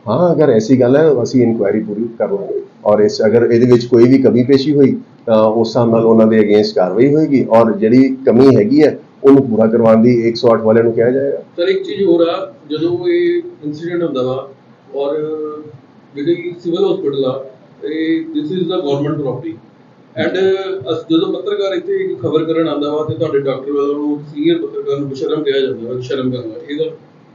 ਹਾਂ ਅਗਰ ਐਸੀ ਗੱਲ ਹੈ ਅਸੀਂ ਇਨਕੁਆਇਰੀ ਪੂਰੀ ਕਰ ਲਾਂਗੇ। ਔਰ ਇਸ ਅਗਰ ਇਹਦੇ ਵਿੱਚ ਕੋਈ ਵੀ ਕਮੀ ਪੇਸ਼ੀ ਹੋਈ ਤਾਂ ਉਸ ਹਿਸਾਬ ਨਾਲ ਉਹਨਾਂ ਦੇ ਅਗੇਂਸਟ ਕਾਰਵਾਈ ਹੋਏਗੀ ਔਰ ਜਿਹੜੀ ਕਮੀ ਹੈਗੀ ਹੈ ਉਹਨੂੰ ਪੂਰਾ ਕਰਵਾਉਣ ਦੀ 108 ਵਾਲਿਆਂ ਨੂੰ ਕਿਹਾ ਜਾਏਗਾ। ਸਰ ਇੱਕ ਚੀਜ਼ ਹੋਰ ਆ ਜਦੋਂ ਇਹ ਇਨਸੀਡੈਂਟ ਹੁੰਦਾ ਵਾ ਔਰ ਜਿਹੜੀ ਸਿਵਲ ਹਸਪੀਟਲ ਆ ਇਹ this is the government property and ਜਦੋਂ ਪੱਤਰਕਾਰ ਇੱਥੇ ਖਬਰ ਕਰਨ ਆਉਂਦਾ ਵਾ ਤੇ ਤੁਹਾਡੇ ਡਾਕਟਰ ਵੱਲੋਂ ਸੀਨੀਅਰ ਪੱਤਰਕਾਰ ਨੂੰ ਬਸ਼ਰਮ ਕਿਹਾ ਜਾਂਦਾ ਵਾ, ਸ਼ਰਮ ਕਰਨਾ ਇਹਦਾ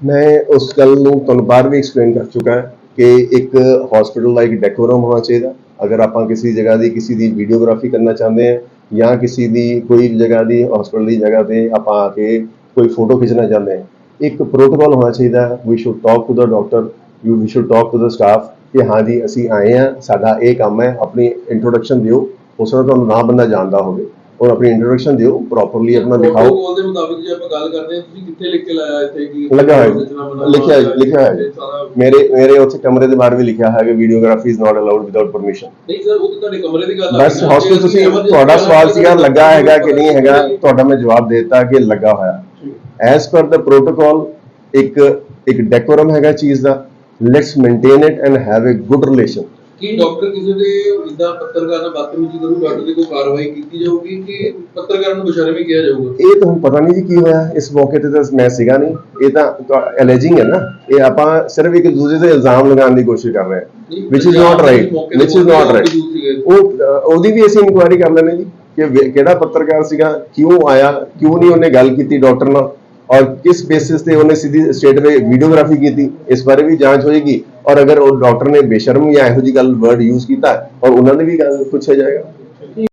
ਮੈਂ ਉਸ ਗੱਲ ਨੂੰ ਤੁਹਾਨੂੰ ਬਾਹਰ ਵੀ ਐਕਸਪਲੇਨ ਕਰ ਚੁੱਕਾ ਕਿ ਇੱਕ ਹਸਪੀਟਲ ਦਾ ਇੱਕ ਡੈਕੋਰਮ ਹੋਣਾ ਚਾਹੀਦਾ। ਅਗਰ ਆਪਾਂ ਕਿਸੇ ਜਗ੍ਹਾ ਦੀ, ਕਿਸੇ ਦੀ ਵੀਡੀਓਗ੍ਰਾਫੀ ਕਰਨਾ ਚਾਹੁੰਦੇ ਹਾਂ ਜਾਂ ਕਿਸੇ ਦੀ ਕੋਈ ਜਗ੍ਹਾ ਦੀ ਹਸਪੀਟਲ ਦੀ ਜਗ੍ਹਾ ਤੇ ਆਪਾਂ ਆ ਕੇ ਕੋਈ ਫੋਟੋ ਖਿੱਚਣਾ ਚਾਹੁੰਦੇ ਹਾਂ, ਇੱਕ ਪ੍ਰੋਟੋਕਾਲ ਹੋਣਾ ਚਾਹੀਦਾ। We should talk to the doctor you we should talk to the staff ਕਿ ਹਾਂ ਜੀ, ਅਸੀਂ ਆਏ ਹਾਂ, ਸਾਡਾ ਇਹ ਕੰਮ ਹੈ, ਆਪਣੀ ਇੰਟਰੋਡਕਸ਼ਨ ਦਿਓ। ਉਸ ਤਰ੍ਹਾਂ ਤੁਹਾਨੂੰ ਨਾ ਬੰਦਾ ਜਾਣਦਾ ਹੋਵੇ। ਔਰ ਆਪਣੀ ਇੰਟਰੋਡਕਸ਼ਨ ਦਿਓ ਪ੍ਰੋਪਰਲੀ ਆਪਣਾ ਦਿਖਾਓ। ਪ੍ਰੋਟੋਕੋਲ ਦੇ ਮੁਤਾਬਿਕ ਜੇ ਆਪਾਂ ਗੱਲ ਕਰਦੇ ਹਾਂ ਤੁਸੀਂ ਕਿੱਥੇ ਲਿਖ ਕੇ ਲਾਇਆ ਇੱਥੇ ਕਿ ਲੱਗਾ ਹੋਇਆ। ਲਿਖਿਆ ਹੈ- ਲਿਖਿਆ ਸਾਰਾ ਮੇਰੇ ਮੇਰੇ ਉੱਥੇ ਕਮਰੇ ਦੇ ਬਾਹਰ ਵੀ ਲਿਖਿਆ ਹੈ ਕਿ videography is not allowed without permission ਨਹੀਂ ਸਰ ਉਹ ਤਾਂ ਤੁਹਾਡੇ ਕਮਰੇ ਦੀ ਗੱਲ ਆ। ਬਸ ਹਸਪੀਟਲ ਤੁਸੀਂ ਤੁਹਾਡਾ ਸਵਾਲ ਸੀਗਾ ਲੱਗਾ ਹੈਗਾ ਕਿ ਨਹੀਂ ਹੈਗਾ ਤੁਹਾਡਾ ਮੈਂ ਜਵਾਬ ਦੇ ਦਿੱਤਾ ਕਿ ਲੱਗਾ ਹੋਇਆ। ਐਸ ਪਰ ਦਾ ਪ੍ਰੋਟੋਕਾਲ ਇੱਕ ਇੱਕ ਡੈਕੋਰਮ ਹੈਗਾ ਚੀਜ਼ ਦਾ। Let's maintain it and have a good relation Ki doctor ਕਿਸੇ ਦੇ ਇਦਾਂ ਪੱਤਰਕਾਰ ਨਾਲ ਬਦਤਮੀਜ਼ੀ ਕਰੂ ਡਾਕਟਰ ਦੀ ਕੋਈ ਕਾਰਵਾਈ ਕੀਤੀ ਜਾਊਗੀ ਕਿ ਪੱਤਰਕਾਰ ਨੂੰ ਬਸ਼ਰਮੀ ਕਿਹਾ ਜਾਊਗਾ? ਇਹ ਤਾਂ ਹੁਣ ਪਤਾ ਨਹੀਂ ਜੀ ਕੀ ਹੋਇਆ ਇਸ ਮੌਕੇ ਤੇ ਤਾਂ ਮੈਂ ਸੀਗਾ ਨਹੀਂ ਇਹ ਤਾਂ ਅਲੈਜਿੰਗ ਹੈ ਨਾ ਇਹ ਆਪਾਂ ਸਿਰਫ ਇੱਕ ਦੂਜੇ ਤੇ ਇਲਜ਼ਾਮ ਲਗਾਉਣ ਦੀ ਕੋਸ਼ਿਸ਼ ਕਰ ਰਹੇ ਹਾਂ which is not right which is not right ਉਹ ਉਹਦੀ ਵੀ ਅਸੀਂ ਇਨਕੁਆਇਰੀ ਕਰ ਲੈਣੇ ਜੀ ਕਿ ਕਿਹੜਾ ਪੱਤਰਕਾਰ ਸੀਗਾ ਕਿਉਂ ਆਇਆ ਕਿਉਂ ਨਹੀਂ ਉਹਨੇ ਗੱਲ ਕੀਤੀ ਡਾਕਟਰ ਨਾਲ। ਔਰ ਕਿਸ ਬੇਸਿਸ ਤੇ ਉਹਨੇ ਸਿੱਧੀ ਸਟੇਟ ਵੇ ਵੀਡੀਓਗ੍ਰਾਫੀ ਕੀਤੀ ਇਸ ਬਾਰੇ ਵੀ ਜਾਂਚ ਹੋਏਗੀ ਔਰ ਅਗਰ ਉਹ ਡਾਕਟਰ ਨੇ ਬੇਸ਼ਰਮ ਜਾਂ ਇਹੋ ਜੀ ਗੱਲ ਵਰਡ ਯੂਜ਼ ਕੀਤਾ ਔਰ ਉਹਨਾਂ ਨੇ ਵੀ ਗੱਲ ਪੁੱਛਿਆ ਜਾਏਗਾ